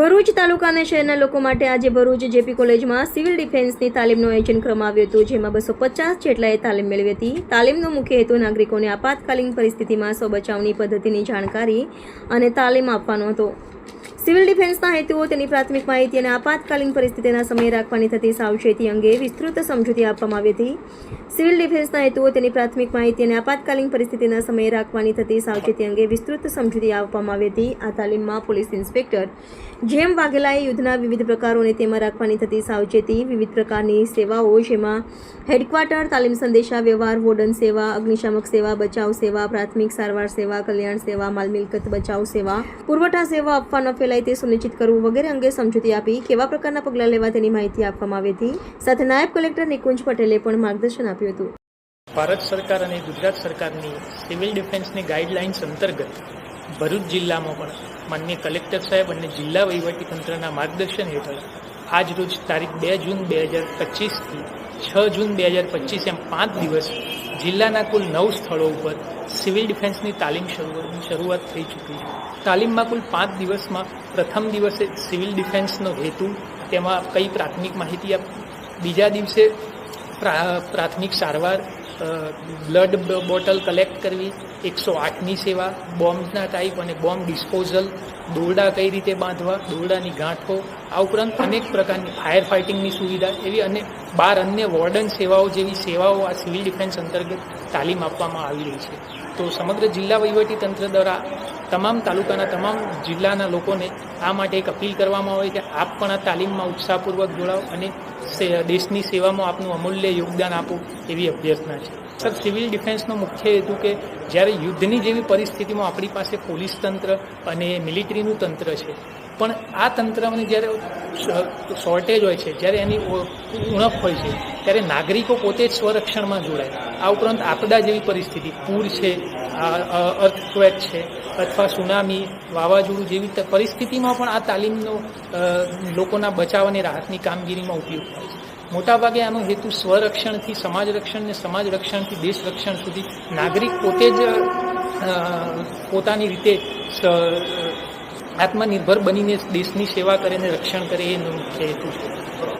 ભરૂચ તાલુકા અને શહેરના લોકો માટે આજે ભરૂચ જેપી કોલેજમાં સિવિલ ડિફેન્સની તાલીમનું આયોજન કરવામાં આવ્યું હતું, જેમાં બસો પચાસ જેટલાએ તાલીમ મેળવી હતી. તાલીમનો મુખ્ય હેતુ નાગરિકોને આપાતકાલીન પરિસ્થિતિમાં સ્વ બચાવની પદ્ધતિની જાણકારી અને તાલીમ આપવાનો હતો. સિવિલ ડિફેન્સના હેતુઓ, તેની પ્રાથમિક માહિતી અને આપાતકાલીન પરિસ્થિતિના સમયે રાખવાની થતી સાવચેતી અંગે વિસ્તૃત સમજૂતી આપવામાં આવી હતી. સિવિલ ડિફેન્સના હેતુઓ, તેની પ્રાથમિક માહિતી અને આપાતકાલીન પરિસ્થિતિના સમયે રાખવાની થતી સાવચેતી અંગે વિસ્તૃત સમજૂતી આપવામાં આવી હતી. આ તાલીમમાં પોલીસ ઇન્સ્પેક્ટર જેમ વાઘેલાએ યુદ્ધના વિવિધ પ્રકારોને તેમાં રાખવાની થતી સાવચેતી, વિવિધ પ્રકારની સેવાઓ જેમાં હેડક્વાર્ટર, તાલીમ સંદેશા વ્યવહાર, વોર્ડન સેવા, અગ્નિશામક સેવા, બચાવ સેવા, પ્રાથમિક સારવાર સેવા, કલ્યાણ સેવા માલ મિલકત બચાવ સેવા, પુરવઠા સેવા આપવાનો ન ફેલાય તે સુનિશ્ચિત કરવું વગેરે અંગે સમજૂતી આપી કેવા પ્રકારના પગલાં લેવા તેની માહિતી આપવામાં આવી હતી. સાથે નાયબ કલેક્ટર નિકુંજ પટેલે પણ માર્ગદર્શન આપ્યું હતું. ભારત સરકાર અને ગુજરાત સરકારની સિવિલ ડિફેન્સની ગાઈડલાઇન્સ અંતર્ગત ભરૂચ જિલ્લામાં પણ માન્ય કલેક્ટર સાહેબ અને જિલ્લા વહીવટીતંત્રના માર્ગદર્શન હેઠળ આજ રોજ તારીખ બે જૂન બે હજાર પચીસથી છ જૂન બે હજાર પચીસ એમ પાંચ દિવસ જિલ્લાના કુલ નવ સ્થળો ઉપર સિવિલ ડિફેન્સની તાલીમ શરૂ શરૂઆત થઈ ચૂકી છે. તાલીમમાં કુલ પાંચ દિવસમાં પ્રથમ દિવસે સિવિલ ડિફેન્સનો હેતુ, તેમાં કઈ પ્રાથમિક માહિતી આપ બીજા દિવસે પ્રા- પ્રાથમિક સારવાર બ્લડ બોટલ કલેક્ટ કરવી, એકસો આઠની સેવા, બોમ્બના ટાઈપ અને બોમ્બ ડિસ્પોઝલ, દોરડા કઈ રીતે બાંધવા, દોરડાની ગાંઠો આ ઉપરાંત અનેક પ્રકારની ફાયર ફાઇટિંગની સુવિધા, એવી અને બાર અન્ય વોર્ડન સેવાઓ જેવી સેવાઓ આ સિવિલ ડિફેન્સ અંતર્ગત તાલીમ આપવામાં આવી રહી છે. તો સમગ્ર જિલ્લા તંત્ર દ્વારા તમામ તાલુકાના તમામ જિલ્લાના લોકોને આ માટે એક અપીલ કરવામાં આવે કે આપ પણ આ તાલીમમાં ઉત્સાહપૂર્વક જોડાઓ અને દેશની સેવામાં આપનું અમૂલ્ય યોગદાન આપો એવી અભ્યર્થના છે. સર સિવિલ ડિફેન્સનો મુખ્ય હેતુ કે જ્યારે યુદ્ધની જેવી પરિસ્થિતિમાં આપણી પાસે પોલીસ તંત્ર અને મિલિટરીનું તંત્ર છે પણ આ તંત્રની જ્યારે શોર્ટેજ હોય છે, જ્યારે એની ઉણપ હોય છે, ત્યારે નાગરિકો પોતે જ સ્વરક્ષણમાં જોડાય. આ ઉપરાંત આપદા જેવી પરિસ્થિતિ, પૂર છે અર્થક્વેક છે, અથવા સુનામી, વાવાઝોડું જેવી પરિસ્થિતિમાં પણ આ તાલીમનો લોકોના બચાવ અને રાહતની કામગીરીમાં ઉપયોગ થાય છે. મોટાભાગે આનો હેતુ સ્વરક્ષણથી, સમાજ રક્ષણ ને સમાજ રક્ષણથી, દેશ રક્ષણ સુધી નાગરિક પોતે જ પોતાની રીતે આત્મનિર્ભર બનીને દેશની સેવા કરે અને રક્ષણ કરે મુખ્ય હેતુ છે.